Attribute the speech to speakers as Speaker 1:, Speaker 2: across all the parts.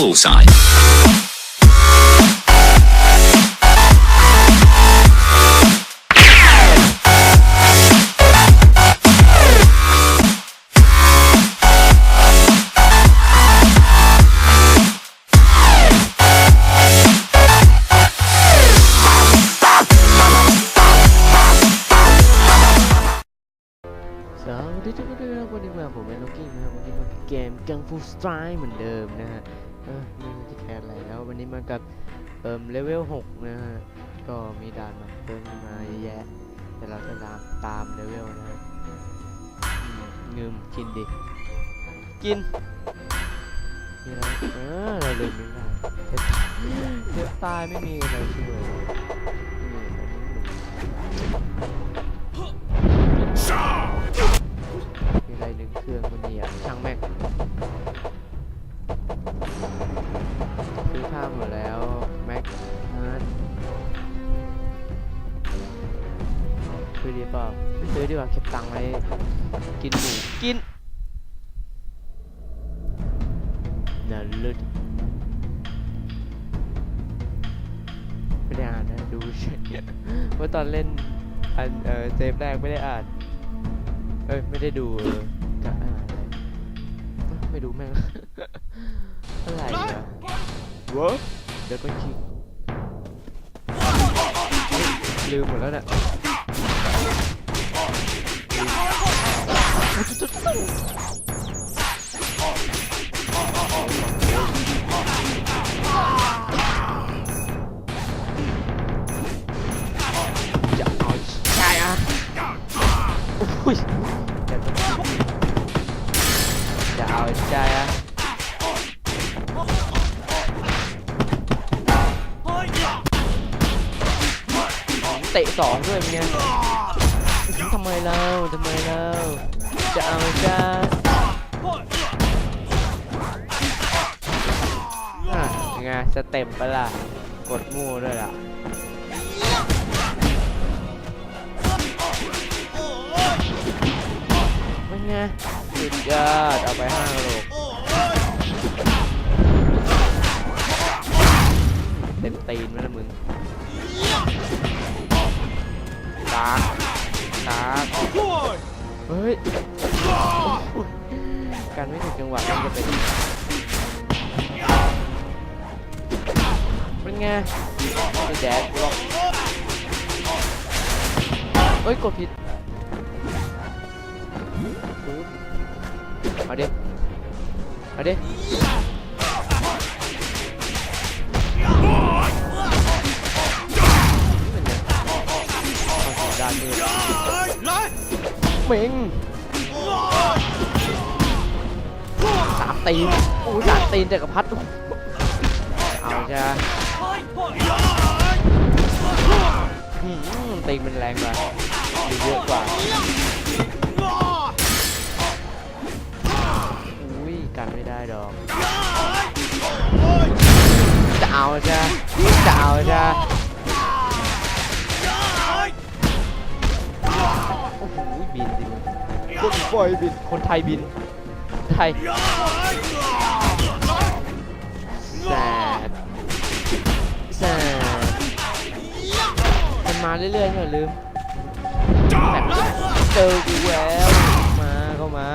Speaker 1: Bullseye.
Speaker 2: สวัสดีทุกคนด้วยนะครับวันนี้มาผมเป็นล็อกกี้งนะครับวันนี้มาเกมกังฟูสไตร์เหมือนเดิมนะฮะ ออไม่รู้ที่อะไรแล้ว วันนี้มากับเอ่มเลเวล6นะฮะก็มีด่านมาเพิ่มมาเยอะแยะแต่เราจะตามตามเลเวลนะฮะอืมงืมกินดิ กินมีอะไรเออเราลืมไม่ได้เจ็บเจ็บตายไม่มีอะไรช่วยนี่ตอนนี้หนูมีอะไรหนึ่งเครื่องมันเนี่ยช่างแม่ง ว่าเก็บตังค์ไว้กินหมูกินน่าลิศไม่ได้อ่านนะดูเฉยเพราะตอนเล่นอันเออเซฟแรกไม่ได้อ่านเอ้ยไม่ได้ดูจะอ่านอะไรไม่ดูแม่งอะไรอะวะเดี๋ยวก็คิงลืมหมดแล้วเนี่ย จะเอาใช่อะโอ้ยเดี๋ยวก็ จะเอาจะไงจะเอาใจอะยังไงสเต็ปปะล่ะ กดมู่ด้วยล่ะเป็นไงสุดยอดเอาไปห้าโลเต็มตีนไหมล่ะมึงตาตา เฮ้ย การไม่ถูกจังหวะมันจะเป็นเป็นไงไม่แดกหรอกเฮ้ย กดผิดเอาดิเอาดินี่มันเนี่ยเอาสองด้านมือเม่ง ตีนโอ้ยสามตีนจักรพรรดิเอาจ้ะหืมตีนมันแรงกว่าดูเยอะกว่าอุ้ยกันไม่ได้ดอกจะเอาจ้ะจะเอาจ้ะโอ้โหบินดิคนปล่อยบินคนไทยบิน ไทยแสบแสบมันมาเรื่อยๆเถอะลืมแต่เจอกูแล้วมาเข้ามา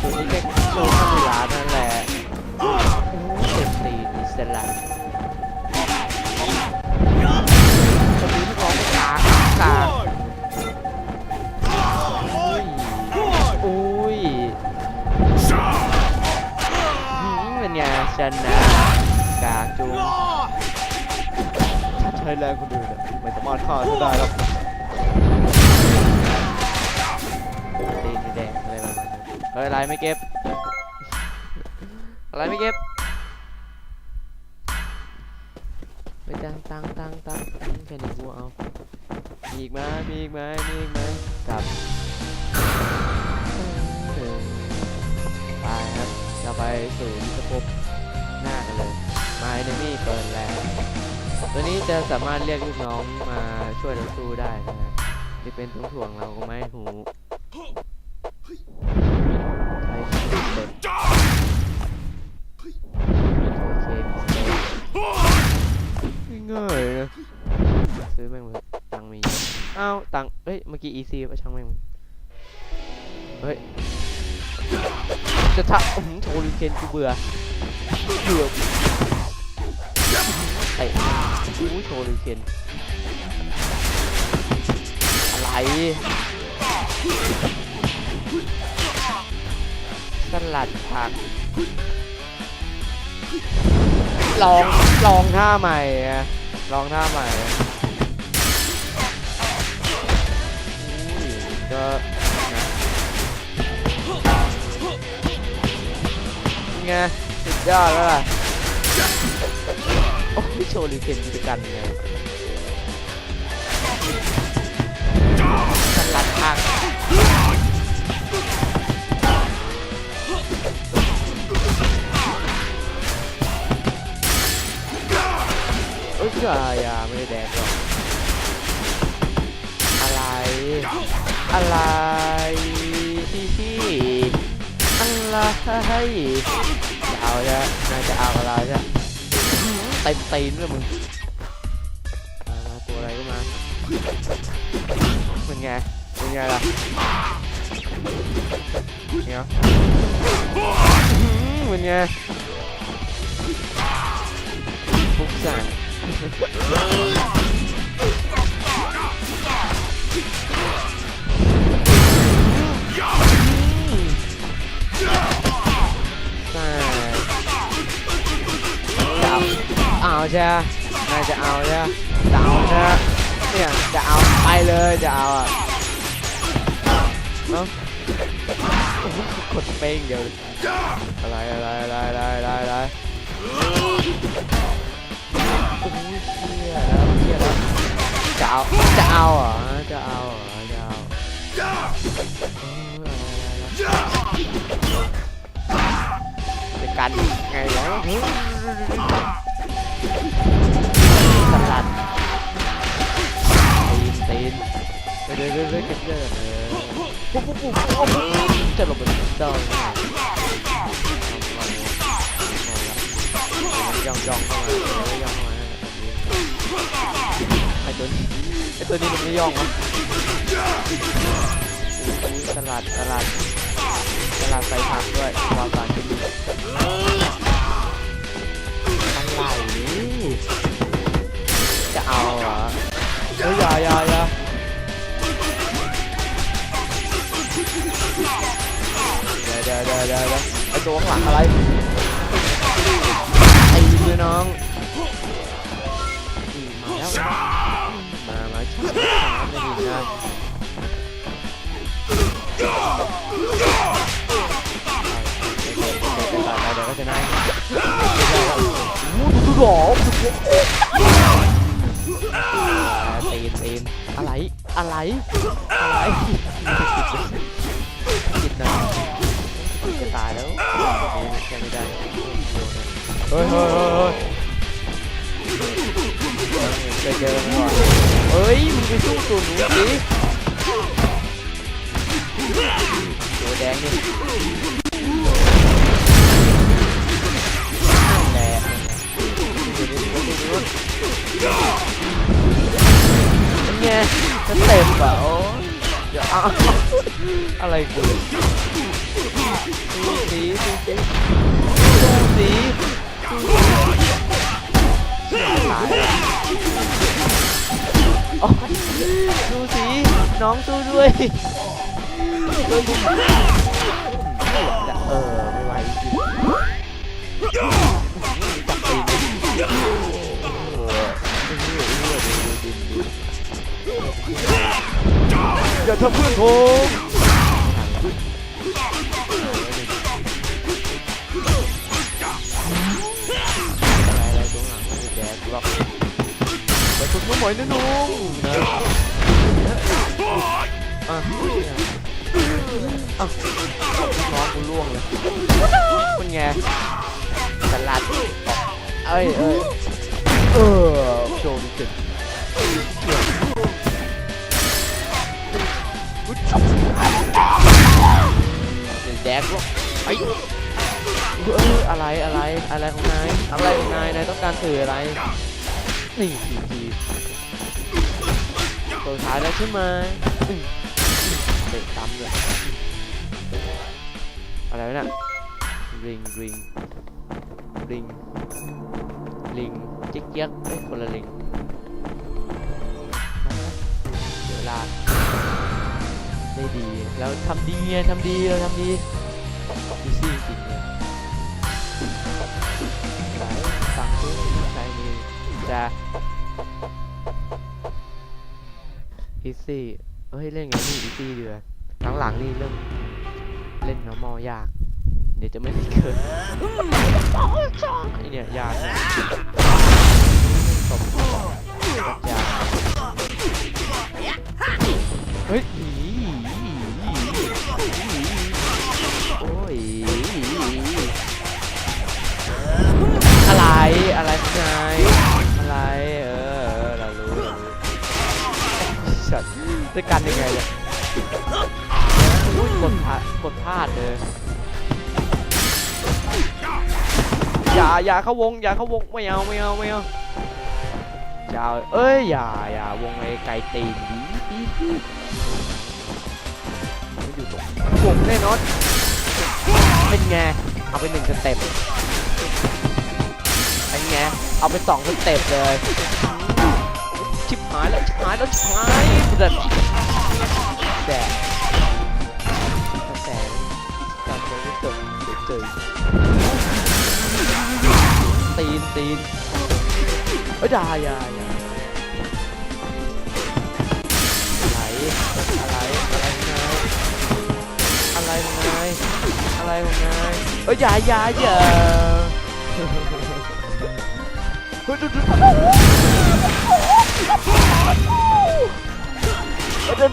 Speaker 2: ตัวนี้แค่โดนข้ามเวลานั่นแหละเต็มตีนี่สลัด ชนะกาจุงถ้าใช้แรงคนอื่นอะไม่สามารถฆ่าฉันได้หรอกตีนแดงอะไรประมาณนั้นเฮ้ยอะไรไม่เก็บ อะไรไม่เก็บไปตังตังตังตังแค่นี้กูเอามีอีกไหมมีอีกไหมมีอีกไหมกลับไปครับเราไปสู่ยุทธภพ หน้ากันเลย My Enemy เปิดแล้วตัวนี้จะสามารถเรียกลูกน้องมาช่วยเราสู้ได้นะฮะจะเป็นทุ่งถ่วงเราก็ไม่หูง่ายนะซื้อแม่งเลยตังมีอ้าวตังเฮ้ย เมื่อกี้ EC ซีป่ะช่างแม่งเฮ้ยจะทักผมโชว์ลิเคนกูเบื่อ เบื่อไอ้อู้โชว์ลิเคนอะไรสลัดผักลอง ลองท่าใหม่อะลองท่าใหม่ก็ไง สุดยอดแล้วล่ะ โอ้ยโชว์ลิเคนกิจกันไงสลัดผักเอ้ยอย่าอย่าไม่ได้แดกหรอกอะไร อะไรพี่พี่อะไร เอาจะนายจะเอาอะไรจะเต็มตีนเลยมึงมามาตัวอะไรก็มาเป็นไงเป็นไงล่ะเนี่ยอื้อหือเป็นไงฟุกสั่ง ช่ไหมนายจะเอาใช่จะเอาใช่เนี่ยจะเอาไปเลยจะเอาอะเอ้าโอ้โหกดเป้งเดียวอะไรอะไรอะไรอะไรอะไรอะไรโอ้โหเชี่ยแล้วเชี่ยแล้วจะเอาจะเอาเหรอจะเอาเหรอจะเอาอออะไรอะไรอะไรจะกันไงวะ สลัดตีนตีนเรื่อยเรื่อยเรื่อยเรื่อยปุ๊บปุ๊บปุ๊บโอ้โหจะลบมันเจ้าย่องย่องเข้ามาย่องเข้ามาไอ้ตัวนี้ไอ้ตัวนี้มันไม่ย่องวะสลัดสลัดสลัดใส่ผักด้วยวางสารกิน เดี๋ยวเดี๋ยวเดี๋ยวเดี๋ยวไอตัวข้างหลังอะไรไอ้มือน้องอืมมาแล้วมามาชอบไม่ดีนะเดี๋ยวก็จะนายวูดูดูหรอตีนตีนอะไรอะไรอะไร แค่ไม่ได้เฮ้ยเฮ้ยเฮ้ยเฮ้ยเคยเจอมาก่อนเฮ้ยมึงไป สู้ตัวหนูสิตัวแดงนี่นั่นแหละเป็นไงสเต็ปอะโอ้ยเดี๋ยวเอาอะไรกูดูสีดูสีดูสีดูสีน้องสู้ด้วยช่วยดูเออไม่ไหวจริงจับตีอย่าทำเพื่อนผม ไปคุณก็หมอยนะนุ่งนะอะอะน้องกูล่วงเลยเป็นไงสลัดเอ้ยเอ้ยเออโชว์ดิจิแดกหรอกไอ้เอออะไรอะไรอะไรของนายอะไรของนายนายต้องการสื่ออะไร นี่ทีทีตัวท้ายแล้วใช่ไหมเตะซ้ำเลยอะไรวะเนี่ยริงริงริงลิงเจ๊กเจ๊กเอ้ยคนละลิงเดี๋ยวลาได้ดีแล้วทำดีไงทำดีเราทำดี จะอีซี่เฮ้ยเล่นไงนี่อีซี่ดีกว่าหลังๆนี่เริ่มเล่นน้ำมอยาก เดี๋ยวจะไม่ได้เกิดไอเนี่ยยาก เข้าวง อย่าเข้าวง ไม่เอา ไม่เอา ไม่เอาอย่าเอ้ย อย่า อย่า วงไอ้ไก่ตีนดีดีดีอยู่ตรงวงแน่นอน เป็นไง เอาไปหนึ่งสเต็ปเป็นไง เอาไปสองสเต็ปเลย ชิบหายแล้วชิบหายแล้วชิบหายเด็ดแดดแสการเจอเจอเจอตีนตีนเอ้ยด่าอย่าอย่าอะไรอะไรอะไรของนายอะไรของนายอะไรของนายเอ้ยอ ย่าอย่าอย่าเฮ้ยดูดูเดี๋ยว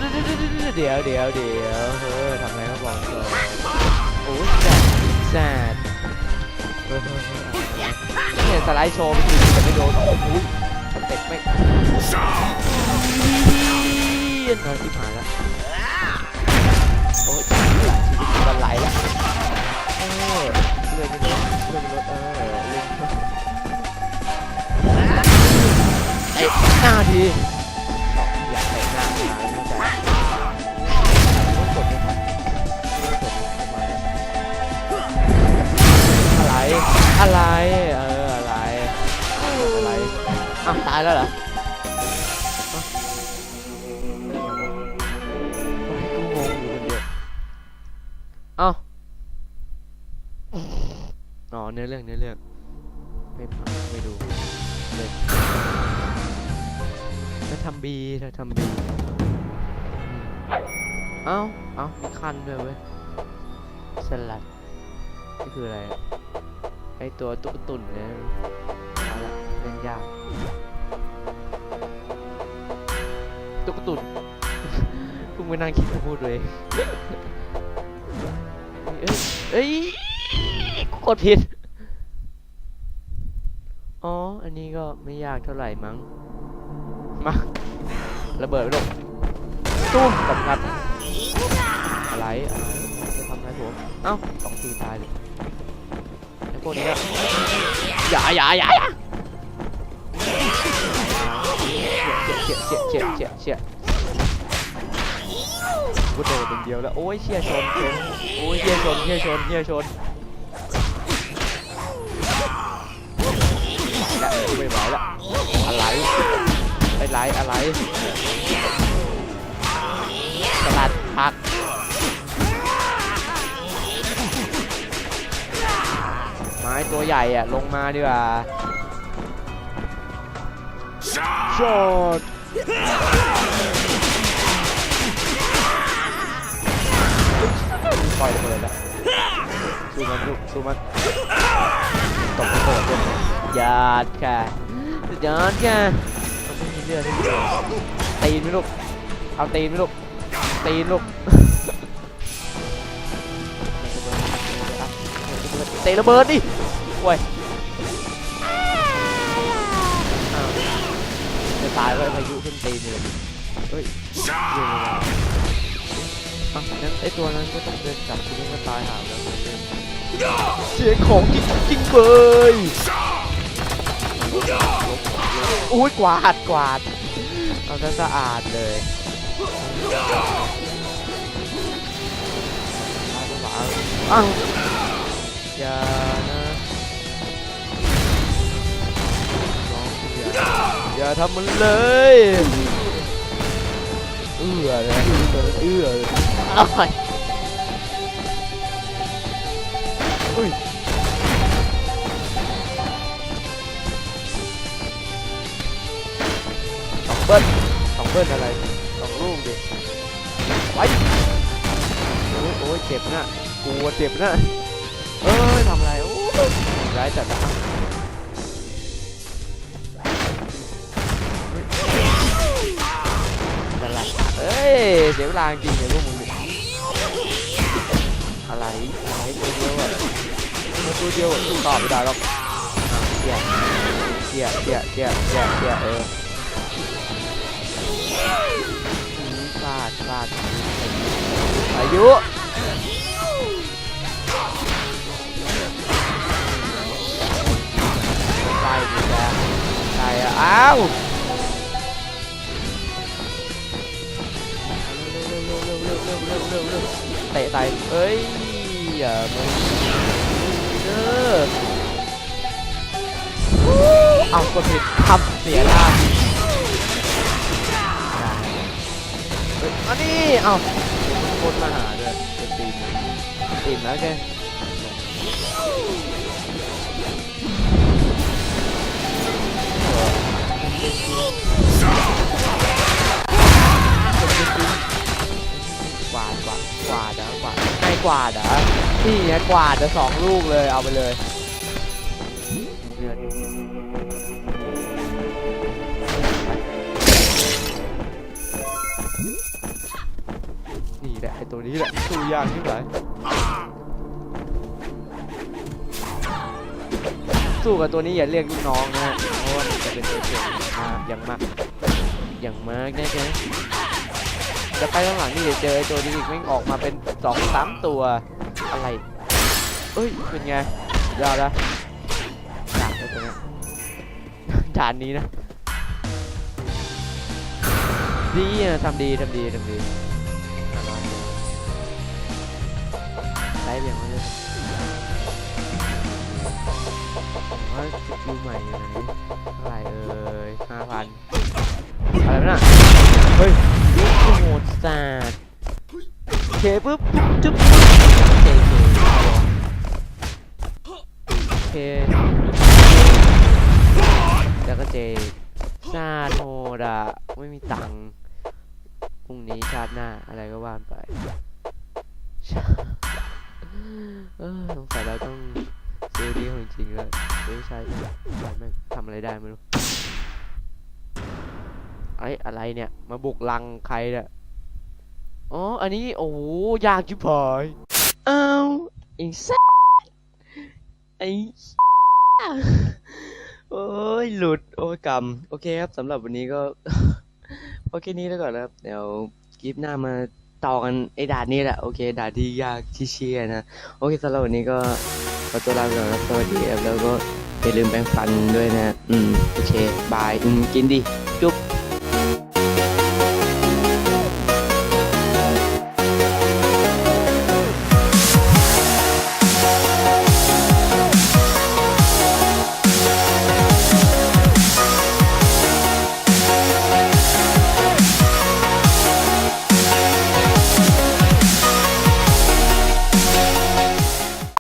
Speaker 2: เดี๋ยวเดี๋ยวเดี๋ยวเฮ้ เนี่ยสไลด์โชว์ไปทีแต่ไม่โดนโอ้โหเต็ปไม่เย็นนอนที่ผ่านแล้วโอ้ยชีวิตมันไหลแล้วเออเลื่อนไปรถเลื่อนไปรถเออเลื่อนไอ้หน้าที อ้าวตายแล้วเหรออ้าวให้กูงงอยู่คนเดียวเอ้าอ๋อเนื้อเรื่องเนื้อเรื่องไม่ฟังไม่ดูเลยเธอทำบีเธอทำบีอืมเอ้าเอ้ามีคันด้วยเว้ยสลัดนี่คืออะไรอะไอตัวตุ๊กตุ่นเนี่ย เล่นยากตุ๊กตุนเพิ่งไปนั่งคิดพูดเลย เอ้ยเอ้ยกูกดผิด อ๋อ อันนี้ก็ไม่ยากเท่าไหร่มั้ง มา ระเบิดไปลงตุ้มตบครับอะไรอะไรจะทำอะไรผม เอ้าสองทีตายเลยไอ้พวกนี้อย่าอย่าอย่า เชี่ยเชี่ยเชี่ยเชี่ยเชี่ยกูโดดเป็นเดียวแล้ว โอ้ยเชี่ยชนชนโอ้ยเชี่ยชนเชี่ยชนเชี่ยชนและไม่ไหวละอะไรอะไรอะไรสลัดผักไม้ตัวใหญ่อะลงมาดีกว่าช็อต ปล่อยระเบิดแล้วสู้มันลูกสู้มันตบระเบิดด้วยยอดค่ะสุดยอดค่ะมันไม่มีเลือดให้ดูตีนไหมลูกเอาตีนไหมลูกตีนลูกเตะระเบิดดิโว้ย ตายไว้พายุขึ้นตีนเลยเฮ้ยอยู่เลยอะงั้นไอตัวนั้นก็ต้องเดินกลับที่นี้ก็ตายหาแล้วเสียงของจริงจริงเลยอุ้ยกวาดกวาดเอาซะสะอาดเลยอ้าวอย่านะ องอย่าอย่าทำมันเลยเอื้อเลยเอื้อเลยอ้ายอุ้ยสองเบิ้ลสองเบิ้ลอะไรสองลูกดิไปโอ้ยโอ้ยเจ็บนะกลัวเจ็บนะเอ้ยทำอะไรโอ้ยร้ายจัดนะ เอ้ยเสียเวลาจริงเลยพวกมึงอะไรไอะไรตัวเดียวอะตัวเดียวอะสู้ต่อไม่ได้หรอกเกียเกียเกียเกียเกียเกียเออฟาดฟาดอายุไปดีจ้ะไปอ้าว อย่ามาเด้อเอากดผิดทำเสียหน้าเฮ้อันนี้เอาคนมาหาด้วยตีมตีมแล้วแกก กวาดให้กวาดเหรอนี่ไงกวาดจะสองลูกเลยเอาไปเลยนี่แหละไอตัวนี้แหละสู้ยากที่ไหนสู้กับตัวนี้อย่าเรียกลูกน้องนะเพราะว่ามันจะเป็นเอฟเฟกต์มากอย่างมากอย่างมากแน่ๆ จะไปข้างหลังนี่เดี๋ยวเจอไอ้ตัวนี้อีกแม่งออกมาเป็นสองสามตัวอะไรเอ้ยเป็นไงยอดนะด่านตัวเนี้ยด่านนี้นะดีอะทำดีทำดีทำดีอะลองดูไลฟ์อย่างนั้นเลยว่าสกิลใหม่อยู่ไหนเท่าไรเอ่ยห้าพันอะไรนะเฮ้ย โอ้โหสาดเคปุ๊บจุ๊บเคเคเอาเหรอเคแล้วก็เจซาดโหดอะไม่มีตังค์พรุ่งนี้ชาติหน้าอะไรก็ว่านไปชาเออสงสัยเราต้องซื้อดีของจริงเลยซื้อใช้ใช้แม่งทำอะไรได้ไม่รู้ไอ้ยอะไรเนี่ย มาบุกลังใครเนี่ย อ๋อ อันนี้ โอ้ยากจิบหายอ้าวไอ้สัสไอ้โอ้ยหลุด โอ้ยกรรมโอเคครับสำหรับวันนี้ก็โอเคนี้แล้วก่อนนะครับ เดี๋ยวคลิปหน้ามาต่อกันไอ้ด่านนี้แหละ โอเคด่านที่ยากที่เชียนะ โอเคสำหรับวันนี้ก็ขอตัวลาไปก่อนครับสวัสดีครับแล้วก็อย่าลืมแปรงฟันด้วยนะ อืม โอเค บาย อืม กินดิจุ๊บ